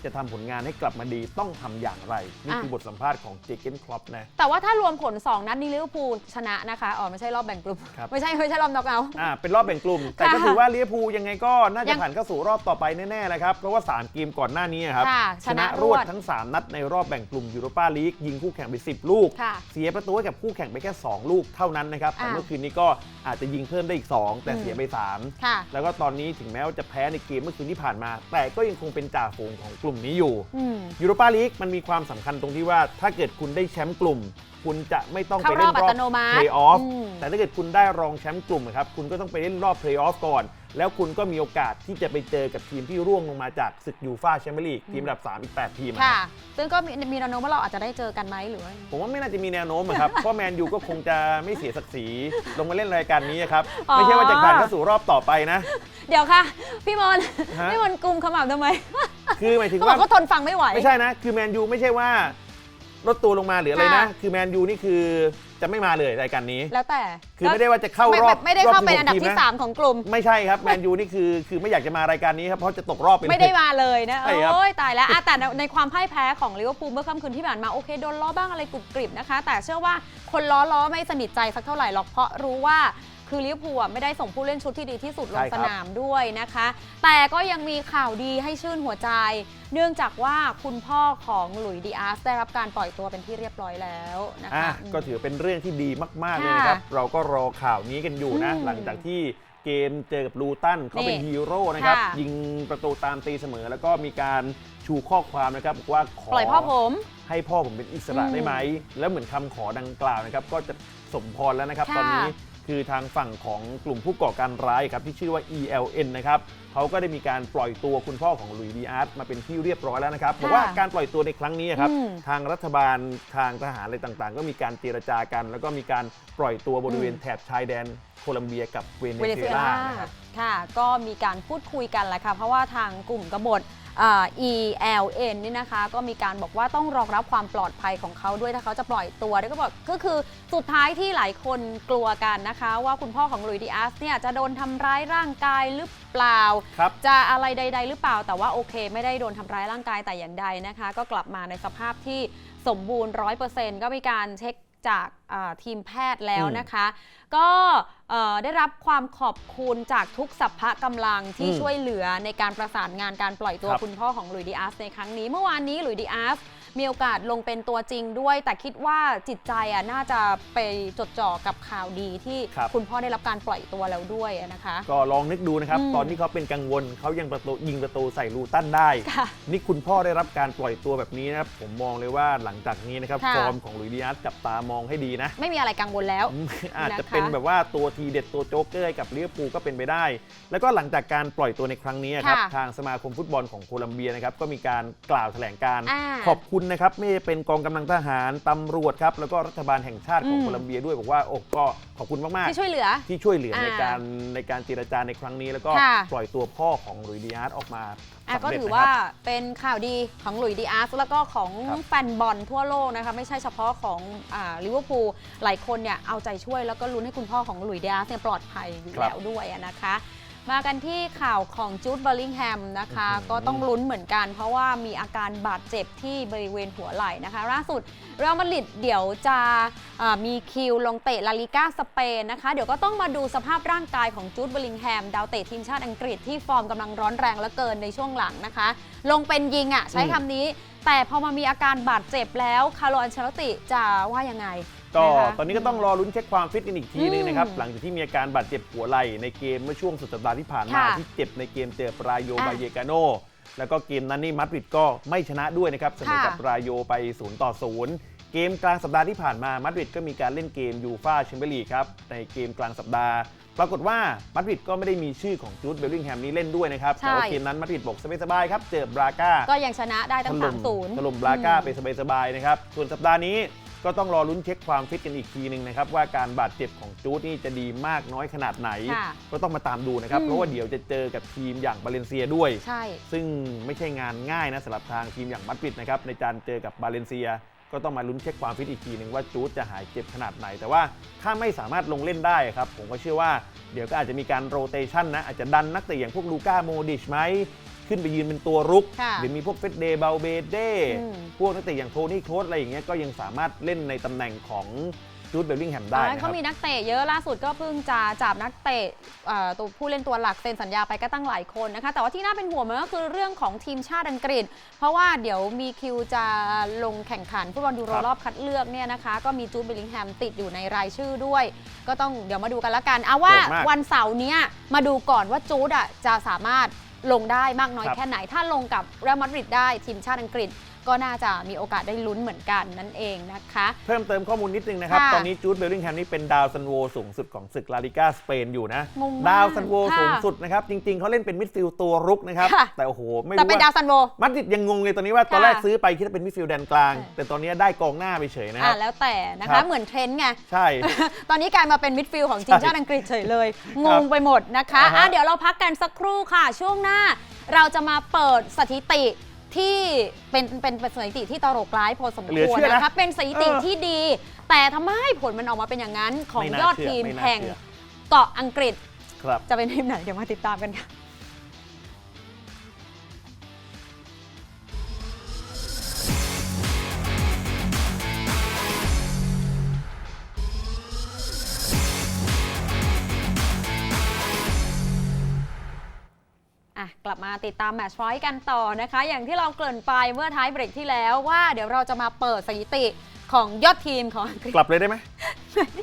S2: จะทำผลงานให้กลับมาดีต้องทำอย่างไร นี่คือบทสัมภาษณ์ของเจเกนครอปนะ
S1: แต่ว่าถ้ารวมผล 2 นัดนี้ลิเวอร์พูลชนะนะคะอ๋อไม่ใช่รอบแบ่งกลุ่ม
S2: ครับ
S1: ไม่ใช่ไม่ใช่รอบน็อกเอาท์
S2: อ่าเป็นรอบแบ่งกลุ่ม แต่ก็
S1: ค่ะ
S2: ถือว่าลิเวอร์พูลยังไงก็น่า
S1: ยั
S2: จะ
S1: ง
S2: ผ่านเข้าสู่รอบต่อไปแน่ๆนะครับ เพราะว่า 3 เกมก่อนหน้านี้ครับ
S1: ค่ะ
S2: ชนะรวดทั้ง 3 นัดในรอบแบ่งกลุ่มยูโรปาลีกยิงคู่แข่งไป 10 ลูก
S1: ค่ะ
S2: เสียประตูให้กับคู่แข่งไปแค่ 2 ลูกเท่านั้นนะครับแต่
S1: อ่า
S2: เมื่อคืนนี้ก็อาจจะยิงเพิ่มได้อีก 2 แต่
S1: อืม
S2: เสียไป 3
S1: ค่ะ
S2: แล้วก็ตอนนี้ถึงแม้ว่าจะแพ้ในเกมเมื่อคืนที่ผ่านมา แต่ก็ยังคงเป็นจ่าฝูงของกลุ่มนี้อยู่
S1: อืม
S2: ยูโรปาลีกมันมีความสำคัญตรงที่ว่าถ้าเกิดคุณได้แชมป์กลุ่ม คุณจะไม่ต้องไป
S1: เข้าร
S2: เล่
S1: อบ
S2: นรอบ
S1: อัตโนมัติ
S2: เพลย์ออฟ
S1: อืม
S2: แต่ถ้าเกิดคุณได้รองแชมป์กลุ่มนะครับคุณก็ต้องไปเล่นรอบเพลย์ออฟก่อน แล้วคุณก็มีโอกาสที่จะไปเจอกับทีมที่ร่วงลงมาจากศึกยูฟ่าแชมเปี้ยนลีกทีมอันดับ 3 อีก 8 ทีมอะ
S1: ค่ะ ซึ่งก็มีมีแนวโน้มว่าเราอาจจะได้เจอกันไหมหรือว่า
S2: ผมว่าไม่น่าจะมีแนวโน้มอะครับ เพราะแมนยูก็คงจะไม่เสียศักดิ์ศรีลงมาเล่นรายการนี้ครับ
S1: อ๋อ
S2: ไม่ใช่ว่าจะผ่านเข้าสู่รอบต่อไปนะ
S1: เดี๋ยวค่ะ พี่มนต์
S2: ฮะ
S1: พี่มนต์กลุ่มขมับทำไม
S2: คือหมายถึง
S1: เขาบอ
S2: ว่า
S1: กเขาทนฟังไม่ไหว
S2: ไม่ใช่นะ คือแมนยูไม่ใช่ว่าลดตัวลงมาหรืออะไรนะ
S1: ค่ะ
S2: คือแมนยูนี่คือ จะไม่มาเลยรายการนี้
S1: แล้วแต่
S2: คือไม่ได้ว่าจะเข้ารอบ
S1: ไม่ไม่ได้เข้าเป็น
S2: รบ
S1: อันดับ
S2: 16
S1: ที่
S2: ทีมะ
S1: 3ของกลุ่ม
S2: ไม่ใช่ครับแมนยูนี่คือคือไม่อยากจะมารายการนี้ครับเพราะจะตกรอบไปเลย
S1: ไม่ได้มาเลยนะ
S2: ใช่ครับ
S1: โอ้ยตายแล้วอะแต่ในในความพ่ายแพ้ของลิเวอร์พูลเมื่อค่ำคืนที่ผ่านมาโอเคโดนล้อบ้างอะไรกรุบกริบนะคะ แต่เชื่อว่าคนล้อล้อไม่สนิทใจสักเท่าไหร่หรอกเพราะรู้ว่า คือลิเวอร์พูลอะไม่ได้ส่งผู้เล่นชุดที่ดีที่สุดล
S2: ใช่
S1: ง
S2: ครับ
S1: สนามด้วยนะคะ แต่ก็ยังมีข่าวดีให้ชื่นหัวใจ เนื่องจากว่าคุณพ่อของหลุยส์ดีอาร์สได้รับการปล่อยตัวเป็นที่เรียบร้อยแล้วนะ
S2: อะ
S1: คะ
S2: ก็ถือเป็นเรื่องที่ดีมากๆเลย
S1: ค่ะ
S2: นะครับ เราก็รอข่าวนี้กันอยู่นะ
S1: อืม
S2: หลังจากที่เกมเจอกับลูตันเขาเป็น
S1: นี่
S2: ฮีโร่นะครับ
S1: ค่ะ
S2: ยิงประตูตามตีเสมอ แล้วก็มีการชูข้อความนะครับบอกว่าขอ
S1: ปล่อยพ่อผม
S2: ให้พ่อผมเป็นอิสระ
S1: อืม
S2: ได้ไหม แล้วเหมือนคำขอดังกล่าวนะครับ ก็จะสมพรแล้วนะครับ
S1: ค่ะ
S2: ตอนนี้ คือทางฝั่งของกลุ่มผู้ก่อการร้ายครับที่ชื่อว่า ELN นะครับเขาก็ได้มีการปล่อยตัวคุณพ่อของหลุยส์ดีอาร์ตมาเป็นที่เรียบร้อยแล้วนะครับบอกว่าการปล่อยตัวในครั้งนี้ครับ
S1: อืม
S2: ทางรัฐบาลทางทหารอะไรต่างๆ ก็มีการเจรจากัน แล้วก็มีการปล่อยตัวบริเวณ
S1: อืม
S2: แถบชายแดนโคลัมเบียกับเวเน
S1: เวเน
S2: ซุ
S1: ซุ
S2: เอ
S1: เอ
S2: ลา
S1: ลา
S2: นะครับ
S1: ค่ะ ก็มีการพูดคุยกันแหละค่ะ เพราะว่าทางกลุ่มกบฏอ่า ELN นี่นะคะ ก็มีการบอกว่าต้องรองรับความปลอดภัยของเขาด้วยถ้าเขาจะปล่อยตัวแล้วก็บอกก็คือสุดท้ายที่หลายคนกลัวกันนะคะ ว่าคุณพ่อของลุยดิอาสเนี่ยจะโดนทำร้ายร่างกายหรือเปล่า
S2: ครับ
S1: จะอะไรใด ๆ หรือเปล่า แต่ว่าโอเค ไม่ได้โดนทำร้ายร่างกายแต่อย่างใดนะคะ ก็กลับมาในสภาพที่สมบูรณ์ร้อยเปอร์เซ็นต์ก็มีการเช็ค จากอ่าทีมแพทย์แล้วนะคะ ก็เอ่อได้รับความขอบคุณจากทุกสัพพะกำลังที่
S2: อืม
S1: ช่วยเหลือในการประสานงานการปล่อยตัว
S2: ครับ
S1: คุณพ่อของหลุยส์ดีอาร์สในครั้งนี้ เมื่อวานนี้หลุยส์ดีอาร์ส มีโอกาสลงเป็นตัวจริงด้วย แต่คิดว่าจิตใจอะน่าจะไปจดจ่อกับข่าวดีที่
S2: ครับ
S1: คุณพ่อได้รับการปล่อยตัวแล้วด้วยนะคะ
S2: ก็ลองนึกดูนะครับ
S1: อืม
S2: ตอนที่เขาเป็นกังวลเขายังประตูยิงประตูใส่ลูตันได้
S1: ค่ะ
S2: นี่คุณพ่อได้รับการปล่อยตัวแบบนี้นะครับ ผมมองเลยว่าหลังจากนี้นะครับ
S1: ค่ะ
S2: ฟอร์มของหลุยส์ดีอาร์ตจับตามองให้ดีนะ
S1: ไม่มีอะไรกังวลแล้ว
S2: อืมอาจจะ
S1: นะคะ
S2: เป็นแบบว่าตัวทีเด็ดตัวโจ๊กเกอร์ให้กับลิเวอร์พูลก็เป็นไปได้ แล้วก็หลังจากการปล่อยตัวในครั้งนี้ครับ
S1: ค่ะ
S2: ทางสมาคมฟุตบอลของโคลัมเบียนะครับ ก็มีการกล่าวแถลงการณ์
S1: อ่า
S2: ขอบคุณนะครับไม่ว่าจะเป็นกองกำลังทหารตำรวจครับแล้วก็รัฐบาลแห่งชาติของ
S1: อืม
S2: โคลัมเบียด้วยบอกว่าโอ้ก็ขอบคุณมากๆ
S1: ที่ช่วยเหลือ
S2: ที่ช่วยเหลือ
S1: อ่า
S2: ในการในการเจรจาในครั้งนี้ แล้วก็
S1: ค่ะ
S2: ปล่อยตัวพ่อของหลุยส์ดีอาร์ตออกมา
S1: อะ
S2: สำ
S1: ก็
S2: เร็จ
S1: ถือ
S2: นะ
S1: ว่า
S2: ครับ
S1: เป็นข่าวดีของหลุยส์ดีอาร์สแล้วก็ของ
S2: ครับ
S1: แฟนบอลทั่วโลกนะคะไม่ใช่เฉพาะของลิเวอร์พูลหลายคนเนี่ยเอาใจช่วยแล้วก็ลุ้นให้คุณพ่อของหลุยส์ดีอาร์สเนี่ยปลอดภัยอยู่
S2: ครับ
S1: แล้วด้วยอะนะคะ มากันที่ข่าวของจูดเบอร์ลิงแฮมนะคะ
S2: อื้อหือ
S1: ก็ต้องลุ้นเหมือนกัน เพราะว่ามีอาการบาดเจ็บที่บริเวณหัวไหล่นะคะ ล่าสุดเรอัลมาดริดเดี๋ยวจะอ่ามีคิวลงเตะลาลิก้าสเปนนะคะ เดี๋ยวก็ต้องมาดูสภาพร่างกายของจูดเบอร์ลิงแฮม ดาวเตะทีมชาติอังกฤษที่ฟอร์มกำลังร้อนแรงเหลือเกินในช่วงหลังนะคะ ลงเป็นยิงอะใช้
S2: อืม
S1: คำนี้ แต่พอมามีอาการบาดเจ็บแล้วคาร์โลอันเชลติจะว่ายังไง
S2: ก็
S1: นะคะ
S2: ตอนนี้ก็ต้องรอลุ้นเช็คความฟิตกันอีกทีนึงนะครับ
S1: อืม
S2: หลังจากที่มีอาการบาดเจ็บหัวไหล่ในเกมเมื่อช่วงสุดสัปดาห์ที่ผ่านมา
S1: ค่ะ
S2: ที่เจ็บในเกมเจอปรายโย
S1: อะ
S2: บาเยกาโนแล้วก็เกมนั้นนี่มาดริดก็ไม่ชนะด้วยนะครับเสมอกับ
S1: ค่ะ
S2: ปรายโยไป0ต่อ0เกมกลางสัปดาห์ที่ผ่านมามาดริดก็มีการเล่นเกมยูฟาแชมเปี้ยนลีกครับในเกมกลางสัปดาห์ ปรากฏว่ามาดริดก็ไม่ได้มีชื่อของจูดเบลลิงแฮมนี้เล่นด้วยนะครับ
S1: ใช่
S2: แต่ว่าเกมนั้นมาดริดบอกสบายๆครับเจอบราก้า
S1: ก็ยังชนะได้ตั้ง
S2: ถ
S1: สา
S2: ล่
S1: ม
S2: ม
S1: ศูนย์
S2: ถล่มบราก้าไปสบายๆนะครับ ส่วนสัปดาห์นี้ ก็ต้องรอลุ้นเช็คความฟิตกันอีกทีหนึ่งนะครับว่าการบาดเจ็บของจูดนี่จะดีมากน้อยขนาดไหน
S1: ค่ะ
S2: ก็ต้องมาตามดูนะครับ
S1: อืม
S2: เพราะว่าเดี๋ยวจะเจอกับทีมอย่างบาเลนเซียด้วย
S1: ใช่
S2: ซึ่งไม่ใช่งานง่ายนะสำหรับทางทีมอย่างมัดริดนะครับในการเจอกับบาเลนเซีย ก็ต้องมาลุ้นเช็คความฟิตอีกทีหนึ่งว่าจูดจะหายเจ็บขนาดไหน แต่ว่าถ้าไม่สามารถลงเล่นได้ครับผมก็เชื่อว่าเดี๋ยวก็อาจจะมีการโรเตชันนะอาจจะดันนักเตะอย่างพวกลูก้าโมดิชไหม ขึ้นไปยืนเป็นตัวรุก
S1: ค่ะ
S2: หรือมีพวกเฟดเดย์เบลเบเด
S1: อืม
S2: พวกนักเตะอย่างโทนี่โครสอะไรอย่างเงี้ยก็ยังสามารถเล่นในตำแหน่งของจูดเบลลิงแฮมได้
S1: ตอนนั้น
S2: นะค
S1: เขา
S2: รับ
S1: มีนักเตะเยอะล่าสุดก็เพิ่งจะจับนักเตะเอ่อตัวผู้เล่นตัวหลักเซ็นสัญญาไปก็ตั้งหลายคนนะคะ แต่ว่าที่น่าเป็นห่วงมันก็คือเรื่องของทีมชาติอังกฤษ เพราะว่าเดี๋ยวมีคิวจะลงแข่งขันฟุตบอลยูโร
S2: ครับ
S1: รอบคัดเลือกเนี่ยนะคะ ก็มีจูดเบลลิงแฮมติดอยู่ในรายชื่อด้วย ก็ต้องเดี๋ยวมาดูกันละกันเอาว่า
S2: โหดมาก
S1: วันเสาร์เนี้ยมาดูก่อนว่าจูดอะจะสามารถ ลงได้มากน้อย
S2: ครับ
S1: แค่ไหน ถ้าลงกับเรอัลมาดริดได้ทีมชาติอังกฤษ ก็น่าจะมีโอกาสได้ลุ้นเหมือนกันนั่นเองนะคะ
S2: เพิ่มเติมข้อมูลนิดนึงนะครับ
S1: ค่ะ
S2: ตอนนี้จูดเบลลิงแฮมนี่เป็นดาวซันโวสูงสุดของศึกลาลิกาสเปนอยู่นะ
S1: งงมาก
S2: ดาวซันโว
S1: ค่ะ
S2: สูงสุดนะครับ จริง ๆเขาเล่นเป็นมิดฟิลด์ตัวรุกนะครับ
S1: ค่ะ
S2: แต่โอ้โห ไม่
S1: แต่
S2: รู้
S1: เป็นดาว
S2: ว่า
S1: ซันโว
S2: มัดริดยังงงเลยตอนนี้ว่าตอน
S1: ค่ะ
S2: แรกซื้อไปคิดว่าเป็นมิดฟิลด์แดนกลาง
S1: ใช่
S2: แต่ตอนนี้ได้กองหน้าไปเฉยนะค
S1: อ่า
S2: รับ
S1: แล้วแต่นะ
S2: ครั
S1: คะ
S2: บ
S1: เหมือนเทรนด์ไง
S2: ใช่
S1: ตอนนี้กลายมาเป็นมิดฟิลด์ของทีมชาติอังกฤษเฉยเลย งงไปหมดนะคะ
S2: อ่าฮะ
S1: อะเดี๋ยวเราพักกันสักครู่ค่ะ ช่วงหน้า เราจะมาเปิดสถิติ ที่เป็นเป็นเป็นสถิติที่ตลกร้ายพอสม
S2: เหลือ
S1: ควร
S2: เชื่อนะ
S1: นะคะเป็นสถิติ
S2: เออ
S1: ที่ดี แต่ทำไมผลมันออกมาเป็นอย่างนั้นของ
S2: ไม่น่าย
S1: อด
S2: เชื่อ
S1: ทีม
S2: ไม่น่า
S1: แห่ง
S2: เชื่อ
S1: เกาะอังกฤษ
S2: ครับ
S1: จะเป็นทีมไหนเดี๋ยวมาติดตามกันค่ะะกลับมาติดตามแมตช์พอยต์กันต่อนะคะ อย่างที่เราเกริ่นไปเมื่อท้ายเบรกที่แล้วว่าเดี๋ยวเราจะมาเปิดสถิติของยอดทีมของอังกฤษ
S2: กลับเลยได้ไหม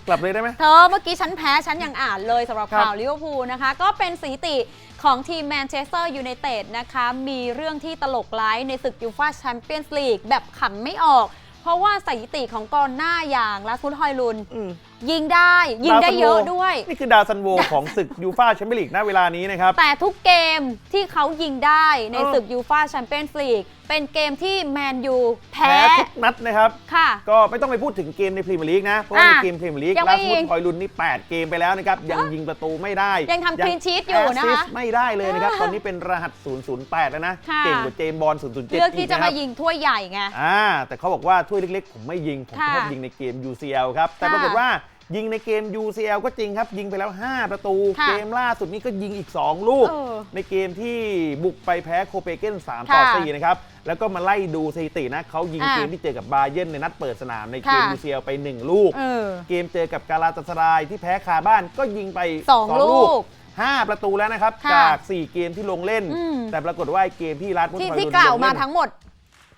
S2: กลับเลยได้ไหม
S1: เธอเมื่อกี้ฉันแพ้ฉันยังอ่านเลยสำหรับ
S2: ครับ
S1: ข่าวลิเวอร์พูลนะคะ ก็เป็นสถิติของทีมแมนเชสเตอร์ยูไนเต็ดนะคะ มีเรื่องที่ตลกร้ายในศึกยูฟาแชมเปี้ยนส์ลีกแบบขำไม่ออก เพราะว่าสถิติของกองหน้าอย่างลาสมุดฮอยลุน
S2: อืม
S1: ยิงได้ยิงได้เยอะด้วย
S2: นี่คือดาวซันโวของศึกยูฟ่าแชมเปี้ยนลีกณเวลานี้นะครับ
S1: แต่ทุกเกมที่เขายิงได้ใน
S2: เออ
S1: ศึกยูฟาแชมเปี้ยนส์ลีกเป็นเกมที่แมนยูแพ้
S2: แพ้ทุกนัดนะครับ
S1: ค่ะ
S2: ก็ไม่ต้องไปพูดถึงเกมในพรีเมียร์ลีกนะ เพราะว่า
S1: อะ
S2: ในเกมพรีเมียร์ลีก
S1: ยังไม่
S2: ล่าสุด
S1: ยิง
S2: คอยลุนนี่ 8 เกมไปแล้วนะครับ ยังยิงประตูไม่ได้
S1: ยังทำ clean sheet อยู่นะคะ
S2: assist ไม่ได้เลยนะครับ ตอนนี้เป็นรหัส 008 แล้วนะ
S1: ค่ะ
S2: เก่งกว่าเจมส์บอล007
S1: เลือกที่จะ
S2: กนค
S1: มา
S2: รับ
S1: ยิงถ้วยใหญ่ไง
S2: อ่าแต่เขาบอกว่าถ้วยเล็กๆ ผมไม่ยิงผม
S1: ค่ะ
S2: ชอบยิงในเกม UCL ครับแต่
S1: ค่ะ
S2: ปรากฏว่า ยิงในเกม UCL ก็จริงครับ ยิงไปแล้ว 5 ประตู
S1: ค่ะ
S2: เกมล่าสุดนี้ก็ยิงอีก 2 ลูก
S1: เออ
S2: ในเกมที่บุกไปแพ้โคเปนเกน3 ต่อ
S1: ค่ะ
S2: 4 นะครับ แล้วก็มาไล่ดูสถิตินะเขายิง
S1: อ่า
S2: เกมที่เจอกับบาเยิร์นในนัดเปิดสนามในเกม
S1: ค่ะ
S2: UCL ไป 1 ลูก
S1: เออ
S2: เกมเจอกับกาลาตาสรายที่แพ้คาบ้านก็ยิงไป
S1: สองลูก
S2: 5ประตูแล้วนะครับ
S1: ค่ะ
S2: จาก 4 เกมที่ลงเล่น
S1: อืม
S2: แต่ปรากฏว่าไอ้เกมที่รัดมุน
S1: ที่
S2: คอย
S1: ที่
S2: ลุน
S1: กล่าว
S2: ลง
S1: มา
S2: เล่น
S1: ทั้งหมด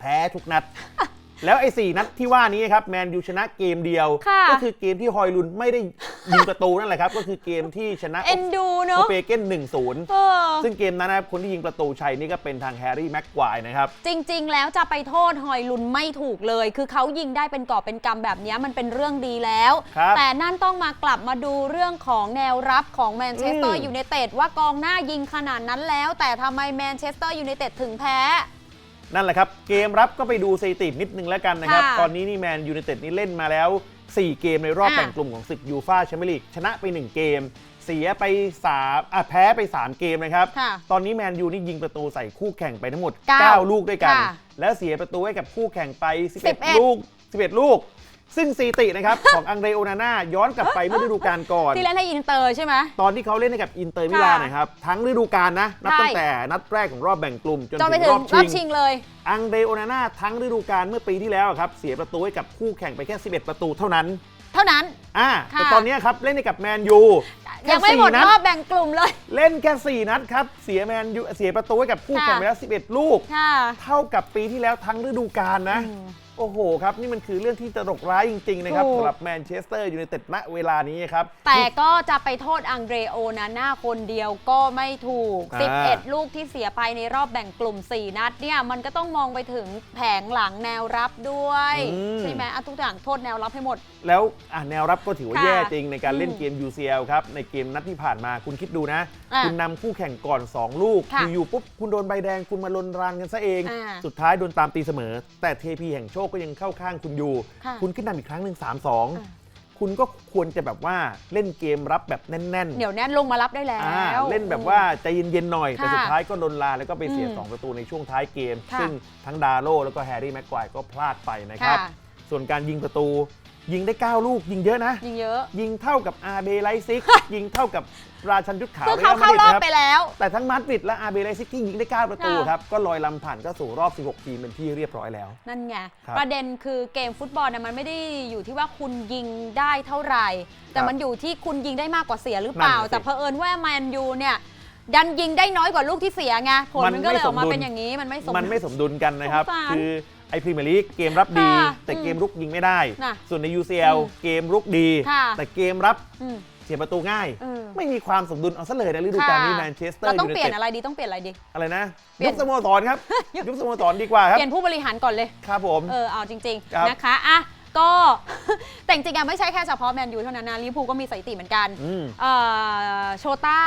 S2: แพ้ทุกนัด แล้วไอ้สนัดที่ว่านี้ครับแมนยูชนะเกมเดียว
S1: ค่ะ
S2: ก็คือเกมที่ฮอยลุนไม่ได้ยิงประตูนั่นแหละครับ ก็คือเกมที่ชนะ
S1: เอ็นดู
S2: โค
S1: เนอะ
S2: เปนเกน1-0
S1: เออ
S2: ซึ่งเกมนั้นนะครับคนที่ยิงประตูชัยนี่ก็เป็นทางแฮร์รี่แม็กควายนะครับ
S1: จริง ๆ แล้วจะไปโทษฮอยลุนไม่ถูกเลย คือเขายิงได้เป็นกอบเป็นกำแบบนี้มันเป็นเรื่องดีแล้ว
S2: ครับ
S1: แต่นั่นต้องมากลับมาดูเรื่องของแนวรับของแมนเชสเตอ
S2: อื
S1: ร์
S2: ม
S1: ยูไนเต็ดว่ากองหน้ายิงขนาดนั้นแล้ว แต่ทำไมแมนเชสเตอร์ยูไนเต็ดถึงแพ้
S2: นั่นแหละครับ เกมรับก็ไปดูสถิตินิดนึงแล้วกันนะครับ
S1: ค่ะ
S2: ตอนนี้นี่แมนยูไนเต็ดนี่เล่นมาแล้ว 4 เกมในรอบ
S1: อะ
S2: แบ่งกลุ่มของศึกยูฟ่าแชมเปี้ยนลีกชนะไป 1 เกม เสียไป3อะแพ้ไป 3 เกมนะครับ
S1: ค่ะ
S2: ตอนนี้แมนยูนี่ยิงประตูใส่คู่แข่งไปทั้งหมด
S1: เก้า
S2: 9 ลูกด้วยกัน
S1: ค่ะ
S2: แล้วเสียประตูให้กับคู่แข่งไป
S1: 11
S2: 11 ลูก 11 ลูก ซึ่งสถิตินะครับ ของอังเดรโอนาน่าย้อนกลับไปเมื่อฤดูกาลก่อน
S1: ที่เล่นให้อินเตอร์ใช่ไหม
S2: ตอนที่เขาเล่นให้กับอินเตอร์มิลานนะครับ ทั้งฤดูกาลนะ นับ
S1: ใช่
S2: ตั้งแต่นัดแรกของรอบแบ่งกลุ่ม จน
S1: จนไป
S2: ถึง
S1: ถึ
S2: รงอบ
S1: รอบ
S2: ชิ
S1: ชิ
S2: ง
S1: งเลย
S2: อังเดรโอนาน่าทั้งฤดูกาลเมื่อปีที่แล้วครับเสียประตูให้กับคู่แข่งไปแค่ 11 ประตูเท่านั้น
S1: เท่านั้น
S2: อ่า
S1: ค่ะ
S2: แต่ตอนนี้ครับเล่นให้กับแมนยูแค่
S1: ยังไม่หมด
S2: สี่นัด
S1: รอบแบ่งกลุ่มเลย
S2: เล่นแค่ 4 นัดครับ เสียแมนยูเสียประตูให้กับคู่แข่ง
S1: ค่ะ
S2: ไปแล้ว 11 ลูก
S1: ค่ะ
S2: เท่ากับปีที่แล้วทั้งฤดูกาลนะ
S1: อืม
S2: โอ้โหครับ นี่มันคือเรื่องที่ตลกร้ายจริง ๆ นะครับ
S1: ถูก
S2: สำหรับแมนเชสเตอร์ยูไนเต็ดณเวลานี้ครับ
S1: แต่ก็จะไปโทษอังเดรโอนาน่าคนเดียวก็ไม่ถูก
S2: อ่า
S1: 11 ลูกที่เสียไปในรอบแบ่งกลุ่ม 4 นัดเนี่ย มันก็ต้องมองไปถึงแผงหลังแนวรับด้วย ใช่ไหมอะทุกอย่างโทษแนวรับให้หมด
S2: แล้วอะแนวรับก็ถือว่า
S1: ค่ะ
S2: แย่จริงในการเล่น
S1: อืม
S2: เกม UCL ครับ ในเกมนัดที่ผ่านมาคุณคิดดูนะ
S1: อะ
S2: คุณนำคู่แข่งก่อน 2 ลูก
S1: ค่ะ
S2: อยู่ๆปุ๊บ คุณโดนใบแดงคุณมาลนรานกันซะเอง
S1: อ่า
S2: สุดท้ายโดนตามตีเสมอ แต่เทพีแห่งโชคก็ยังเข้าข้างคุณอยู่
S1: ค่ะ
S2: คุณขึ้นนำอีกครั้งหนึ่ง
S1: อ่า
S2: 3-2คุณก็ควรจะแบบว่าเล่นเกมรับแบบแน่นๆ
S1: เดี๋ยวแน่นลงมารับได้แล้
S2: อ่าว เล่นแบบว่าใจเย็น ๆ หน่อยแต่
S1: ค่ะ
S2: สุดท้ายก็ลนลานแล้วก็ไปเสีย
S1: อืม
S2: 2 ประตูในช่วงท้ายเกม
S1: ค่ะ
S2: ซึ่งทั้งดาโลแล้วก็แฮร์รี่แม็กควายก็พลาดไปนะครับ
S1: ค่ะ
S2: ส่วนการยิงประตู ยิงได้ 9 ลูกยิงเยอะนะ
S1: ยิงเยอะ
S2: ยิงเท่ากับอาเบไลซิก ยิงเท่ากับราชันยุทธขาว
S1: คือเขา
S2: ร
S1: เข้ารอบ
S2: นะค
S1: ไป
S2: บ
S1: แล้ว
S2: แต่ทั้งมาดริดและอาเบไลซิกที่ยิงได้ 9 ประตู
S1: ค่ะ
S2: ครับ ก็ลอยลำผ่านก็สู่รอบ 16 ทีมเป็นที่เรียบร้อยแล้ว
S1: นั่นไง
S2: ครับ
S1: ประเด็นคือเกมฟุตบอลเนี่ยมันไม่ได้อยู่ที่ว่าคุณยิงได้เท่าไหร่ แต่
S2: ครับ
S1: มันอยู่ที่คุณยิงได้มากกว่าเสียหรือเปล่า
S2: นั่นน่ะสิ
S1: แต่เผอิญว่าแมนยูเนี่ยดันยิงได้น้อยกว่าลูกที่เสียไงผล
S2: มัน
S1: มันก็เลยออกมา
S2: ไม่สมดุล
S1: เป็นอย่างนี้มันไม่สม
S2: มันไม่สมดุลกันนะครับ
S1: สงสาร
S2: คือไอพรีเมียร์ลีกเกมรับดี
S1: ค่ะ
S2: แต่
S1: อืม
S2: เกมรุกยิงไม่ได้
S1: น่ะ
S2: ส่วนใน UCL
S1: อืม
S2: เกมรุกดี
S1: ค่ะ
S2: แต่เกมรับ
S1: อืม
S2: เสียประตูง่าย
S1: เออ
S2: ไม่มีความสมดุลเอาซะเลยในฤดูกาลนี้
S1: ค่ะ
S2: แมนเชสเตอร์
S1: เราต้อง
S2: ยู
S1: เป
S2: ไน
S1: ลี่ย
S2: เต็
S1: น
S2: ด
S1: อะไรดีต้องเปลี่ยนอะไรดี
S2: อะไรนะ
S1: เปลี่
S2: ยุ
S1: ยน
S2: บสโมสรครับ ยุบสโมสรดีกว่าครับ
S1: เปลี่ยนผู้บริหารก่อนเลย
S2: ครับผม
S1: เออ เอาจริง
S2: ครับ
S1: ๆ นะคะ อะ ก็ แต่จริงๆอะไม่ใช่แค่เฉพาะแมนยูเท่านั้นนะลิเวอร์พูลก็มีสถิติเหมือนกัน
S2: อืม
S1: เอ่อโชต้า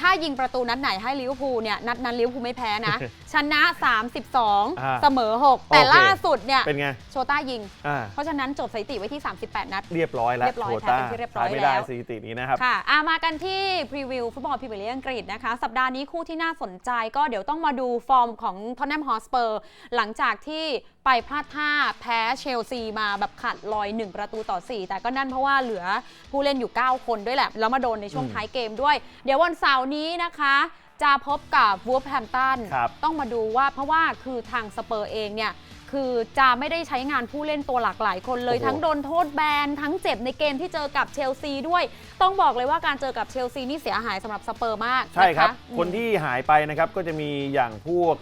S1: ถ้ายิงประตูนัดไหนให้ลิเวอร์พูลเนี่ยนัดนั้นลิเวอร์พูลไม่แพ้นะ ชนะ
S2: อ่า
S1: 32 เสมอ 6 แต่
S2: โอเค
S1: ล่าสุดเนี่ย
S2: เป็นไง
S1: โชต้ายิง
S2: อ่า
S1: เพราะฉะนั้นจบสถิติไว้ที่ 38 นัด
S2: เรียบร้อยแล้ว
S1: เรียบร้อย
S2: โคว
S1: แพ้
S2: ต้า
S1: เป็นที่เรียบร้อย
S2: ใช้ไม่ได้
S1: แล้ว
S2: สถิตินี้นะครับ
S1: ค่ะอะมากันที่พรีวิวฟุตบอลพรีเมียร์ลีกอังกฤษนะคะ สัปดาห์นี้คู่ที่น่าสนใจก็เดี๋ยวต้องมาดูฟอร์มของทอนแนมฮอสเปอร์หลังจากที่ไปพลาดท่าแพ้เชลซีมาแบบขาดลอย 1 ประตูต่อ 4 แต่ก็นั่นเพราะว่าเหลือผู้เล่นอยู่ 9 คนด้วยแหละ แล้วมาโดนในช่วง
S2: อืม
S1: ท้ายเกมด้วย เดี๋ยววันเสาร์นี้นะคะ จะพบกับวูฟแฮมตัน
S2: ครับ
S1: ต้องมาดูว่าเพราะว่าคือทางสเปอร์เองเนี่ย คือจะไม่ได้ใช้งานผู้เล่นตัวหลากหลายคนเลย
S2: โอ้โห
S1: ทั้งโดนโทษแบน ทั้งเจ็บในเกมที่เจอกับเชลซีด้วย ต้องบอกเลยว่าการเจอกับเชลซีนี่เสียหายสำหรับสเปอร์มาก
S2: ใช่ครับะะ คนที่หายไปนะครับก็จะมีอย่างพวก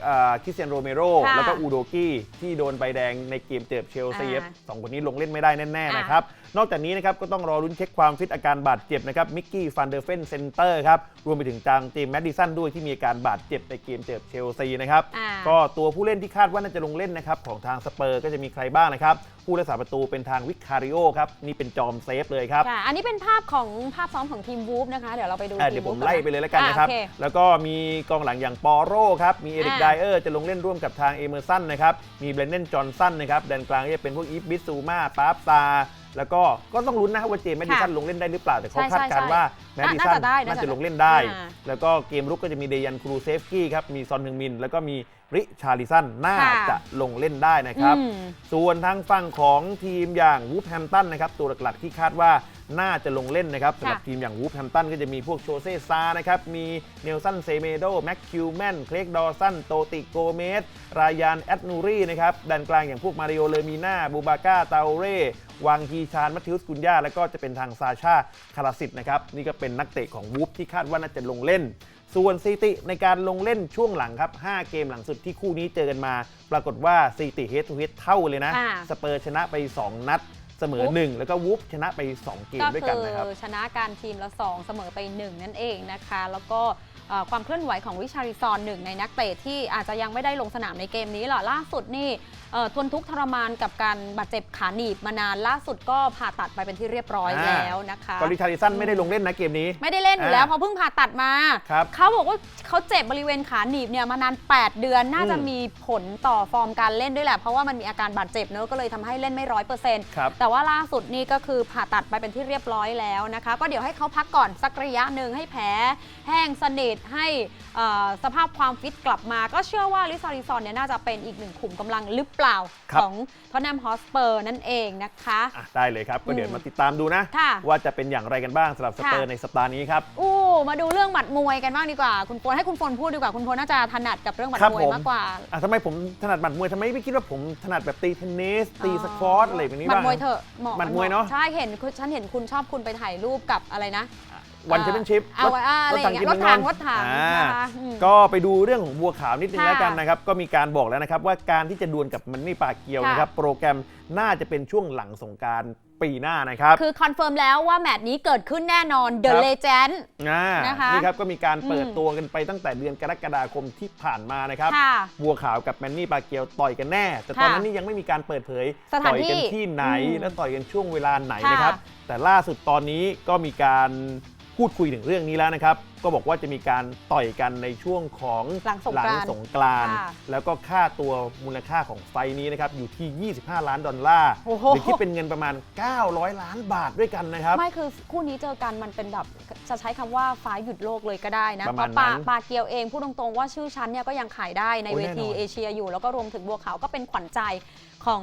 S2: คริสเตียนโรเมโร
S1: ค่ะ
S2: แล้วก็อูโดกี้ที่โดนใบแดงในเกมเจอเชลซี
S1: อ่า
S2: สองคนนี้ลงเล่นไม่ได้แน่ๆ
S1: อ่าน
S2: นะครับนอกจากนี้นะครับก็ต้องรอรุ้นเช็คความฟิตอาการบาดเจ็บนะครับมิกกี้ฟันเดอร์เฟนเซนเตอร์ครับรวมไปถึงจางเจมส์แมดดิสันด้วยที่มีอาการบาดเจ็บในเกมเจอเชลซีนะครับ
S1: อ่า
S2: ก็ตัวผู้เล่นที่คาดว่าน่าจะลงเล่นนะครับของทางสเปอร์ก็จะมีใครบ้างนะครับ ผู้รักษาประตูเป็นทางวิคคาริโอครับนี่เป็นจอมเซฟเลยครับ
S1: ค่ะอันนี้เป็นภาพของภาพซ้อมของทีมวูฟนะคะ เดี๋ยวเราไปดู
S2: อะ
S1: ที
S2: เดี๋ยวผม
S1: วูฟ
S2: ไล่ไปเลยแล้วกันนะครับ
S1: อ่โอเแล้
S2: วก็มีกองหลังอย่างปอโร่ครับ มีเอริก
S1: อ่า
S2: ไดเออร์จะลงเล่นร่วมกับทางเอเมอร์สันนะครับ มีเบรนเดนจอห์นสันนะครับแดนกลางก็จะเป็นพวกอีฟบิสซูมาปาร์ฟซาแล้วก็ก็ต้องลุ้นนะครับว่าเจมส์แมดดิสัน
S1: ค่ะ
S2: ลงเล่นได้หรือเปล่า แต่เขา
S1: ใช่
S2: คาดการณ์
S1: ใช่
S2: ว่าแมดดิสัน
S1: น่าจะได้
S2: น่า
S1: น่าจะ
S2: จะลงเล่นได้
S1: อ่า
S2: แล้วก็เกมรุกก็จะมีเดยันครูเซฟกี้ครับมีซอนฮึงมิน แล้วก็มีริชาริสันน่า
S1: ค่ะ
S2: จะลงเล่นได้นะครับ
S1: อืม
S2: ส่วนทางฝั่งของทีมอย่างวูฟแฮมตันนะครับตัวหลักๆที่คาดว่าน่าจะลงเล่นนะครับสำหรับ
S1: ค่ะ
S2: ทีมอย่างวูฟแฮมตันก็จะมีพวกโชเซ่ซานะครับมีเนลสันเซเมโดแม็กคิวแมนเคลกดอสันโตติโกเมสรายานแอดนูรีนะครับด้านกลางอย่างพวกมาริโอเลมีนาบูบาก้าตาเร่วังฮีชานมัตติอุสกุนยาแล้วก็จะเป็นทางซาชาคาราสิตนะครับนี่ก็เป็นนักเตะของวูฟที่คาดว่าน่าจะลงเล่น ส่วนสถิติในการลงเล่นช่วงหลังครับ 5 เกมหลังสุดที่คู่นี้เจอกันมา ปรากฏว่าสถิติเฮดทูเฮดเท่าเลยนะ
S1: อ่า
S2: สเปอร์ชนะไป 2 นัดเสมอ
S1: วูฟ
S2: 1แล้วก็วูฟชนะไป 2 เกม
S1: ก็
S2: ด้วย
S1: คื
S2: กัน
S1: อ
S2: นะครับ
S1: ชนะการทีมละ 2 เสมอไป 1 นั่นเองนะคะ แล้วก็เอ่อ ความเคลื่อนไหวของวิชาริซอนหนึ่งในนักเตะที่อาจจะยังไม่ได้ลงสนามในเกมนี้หรอล่าสุดนี่เอ่อทนทุกข์ทรมานกับการบาดเจ็บขาหนีบมานานล่าสุดก็ผ่าตัดไปเป็นที่เรียบร้อย
S2: อ่า
S1: แล้วนะคะ
S2: ก็ริชาริสันไม่ได้ลงเล่นนะเกมนี้
S1: ไม่ได้เล่นอยู่แล้ว
S2: อ่า
S1: เพราะเพิ่งผ่าตัดมา
S2: ครับ
S1: เขาบอกว่าเขาเจ็บบริเวณขาหนีบเนี่ยมานาน 8 เดือนน่าจะ
S2: อืม
S1: มีผลต่อฟอร์มการเล่นด้วยแหละ เพราะว่ามันมีอาการบาดเจ็บเนอะก็เลยทำให้เล่นไม่ร้อยเปอร์เซ็นต์
S2: ครับ
S1: แต่ว่าล่าสุดนี่ก็คือผ่าตัดไปเป็นที่เรียบร้อยแล้วนะคะ ก็เดี๋ยวให้เขาพักก่อนสักระยะหนึ่งให้แผลแห้งสนิทตให้เอ่อสภาพความฟิตกลับมา ก็เชื่อว่าลิซาริซอนเนี่ยน่าจะเป็นอีกหนึ่งขุมกำลังหรือเปล่า
S2: ครับ
S1: ของทอนแนมฮอสเปอร์นั่นเองนะคะ
S2: อะได้เลยครับ ก็เดี๋ยว
S1: อืม
S2: มาติดตามดูนะ
S1: ค่ะ
S2: ว่าจะเป็นอย่างไรกันบ้างสำหรับสเปอร์
S1: ค่ะ
S2: ในสัปดาห์นี้ครับ
S1: อู้มาดูเรื่องหมัดมวยกันบ้างดีกว่า คุณโฟนให้คุณโฟนพูดดีกว่าคุณโฟนน่าจะถนัดกับเรื่องหมัด
S2: ครับ
S1: มวย
S2: ผม
S1: มากกว่า
S2: อะทำไมผมถนัดหมัดมวยทำไมไม่คิดว่าผมถนัดแบบตีเทนนิสตีสควอตอะไรแบบนี้
S1: หมัด
S2: บ้าง
S1: มวยเถอะเหมาะ
S2: หมัดมวยเนอะ
S1: ใช่เห็นคุณฉันเห็นคุณชอบคุณไปถ่ายรูปกับอะไรนะ
S2: วันแชมเปี้ยนชิพ
S1: เอาไว้อ่าอะไรอย่างเงี้ยรถถังรถถังนะคะอืม
S2: ก็ไปดูเรื่องของบัวขาวนิดนึง
S1: ค่ะ
S2: แล้วกันนะครับก็มีการบอกแล้วนะครับว่าการที่จะดวลกับมันนี่ปากเกียว
S1: ค่ะ
S2: นะครับโปรแกรมน่าจะเป็นช่วงหลังสงกรารปีหน้านะครับ
S1: คือคอนเฟิร์มแล้วว่าแมตช์นี้เกิดขึ้นแน่นอน The
S2: ครับ
S1: Legend
S2: อ่า
S1: นะคะ
S2: นี่ครับก็มีการเปิด
S1: อืม
S2: ตัวกันไปตั้งแต่เดือนกรกฎาคมที่ผ่านมานะครับ
S1: ค่ะ
S2: บัวขาวกับแมนนี่ปาเกียวต่อยกันแน่ แต่ตอน
S1: ค่ะ
S2: นั้นนี่ยังไม่มีการเปิดเผย
S1: สถาน
S2: ต่อย
S1: ที่
S2: กันที่ไหน
S1: อืม
S2: และต่อยกันช่วงเวลาไหน
S1: ค่ะ
S2: นะครับ แต่ล่าสุดตอนนี้ก็มีการ พูดคุยถึงเรื่องนี้แล้วนะครับ ก็บอกว่าจะมีการต่อยกันในช่วงของ
S1: หลังสงกรานต์
S2: สงกรานต์
S1: ค่ะ
S2: แล้วก็ค่าตัวมูลค่าของไฟล์นี้นะครับอยู่ที่ 25 ล้านดอลลาร์
S1: โอ้โห
S2: หรือคิดเป็นเงินประมาณ 900 ล้านบาทด้วยกันนะครับ
S1: ไม่คือคู่นี้เจอกันมันเป็นแบบจะใช้คำว่าฟ้าหยุดโลกเลยก็ได้นะ
S2: ประ
S1: เพ
S2: มาณ
S1: ราะปา
S2: นั้น
S1: ปาเกียวเองพูดตรงๆว่าชื่อชั้นเนี่ยก็ยังขายได้ใน
S2: โอ้
S1: เวย
S2: แน่นอน
S1: ทีเอเชียอยู่ แล้วก็รวมถึงบัวขาวก็เป็นขวัญใจของ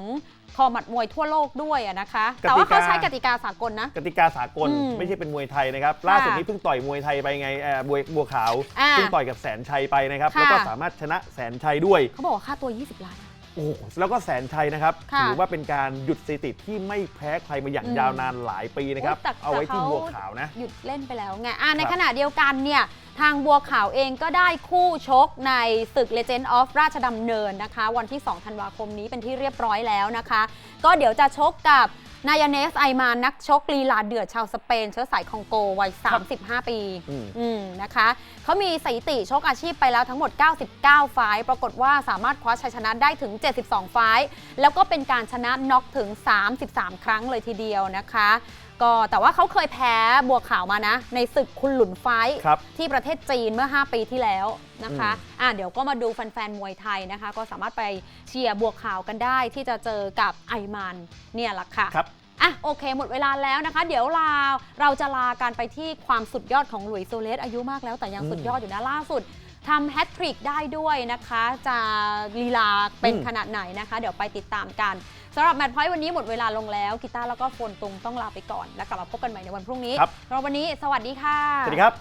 S1: คอหมัดมวยทั่วโลกด้วยอะนะคะ แต่ว่าเขาใช้กติกาสากลนะ
S2: กติกาสากล
S1: อืม
S2: ไม่ใช่เป็นมวยไทยนะครับ ล่าสุดนี้เพิ่งต่อยมวยไทยไปไงเอ่อบัวบัวขาว
S1: อ่า
S2: เพิ่งต่อยกับแสนชัยไปนะครับ
S1: ค่ะ
S2: แล้วก็สามารถชนะแสนชัยด้วย
S1: เขาบอกว่าค่าตัว 20 ล้านนะ
S2: โอ้โหแล้วก็แสนชัยนะครับ
S1: ค่ะ
S2: ถือว่าเป็นการหยุดสถิติที่ไม่แพ้ใครมาอย่าง
S1: อืม
S2: ยาวนานหลายปีนะครับ
S1: อุ๊ยแต่
S2: เอาไว้ที่
S1: แต่เขา
S2: บัวขาวนะ
S1: หยุดเล่นไปแล้วไงอะใน
S2: ครับ
S1: ขณะเดียวกันเนี่ย ทางบัวขาวเองก็ได้คู่ชกในศึก Legend of ราชดำเนินนะคะ วันที่ 2 ธันวาคมนี้เป็นที่เรียบร้อยแล้วนะคะ ก็เดี๋ยวจะชกกับ นายเนสไอมานนักชกลีลาเดือดชาวสเปน เชื้อสายคองโกวัย 35 ปี
S2: อืม
S1: อืมนะคะเขามีสถิติชกอาชีพไปแล้วทั้งหมด 99 ไฟล์ปรากฏว่าสามารถคว้าชัยชนะได้ถึง 72 ไฟล์แล้วก็เป็นการชนะน็อกถึง 33 ครั้งเลยทีเดียวนะคะ ก็แต่ว่าเขาเคยแพ้บัวขาวมานะ ในศึกคุณหลุนไฟท์
S2: ครับ
S1: ที่ประเทศจีนเมื่อ 5 ปีที่แล้วนะคะอะเดี๋ยวก็มาดูแฟนๆมวยไทยนะคะ ก็สามารถไปเชียร์บัวขาวกันได้ที่จะเจอกับไอมานเนี่ยแหละค่ะ
S2: ครับ
S1: อะโอเค หมดเวลาแล้วนะคะ เดี๋ยวลาเราจะลากันไปที่ความสุดยอดของหลุยส์โซเลสอายุมากแล้วแต่ยัง
S2: อืม
S1: สุดยอดอยู่นะล่าสุดทำแฮตทริกได้ด้วยนะคะ จะลีลาเป็น
S2: อืม
S1: ขนาดไหนนะคะ เดี๋ยวไปติดตามกัน สำหรับแมทพอยต์วันนี้หมดเวลาลงแล้วกีตาร์แล้วก็โฟนตุงต้องลาไปก่อน แล้วกลับมาพบกันใหม่ในวันพรุ่งนี้
S2: ครับ
S1: สำหรับวันนี้สวัสดีค่ะ
S2: สวัสดีครับ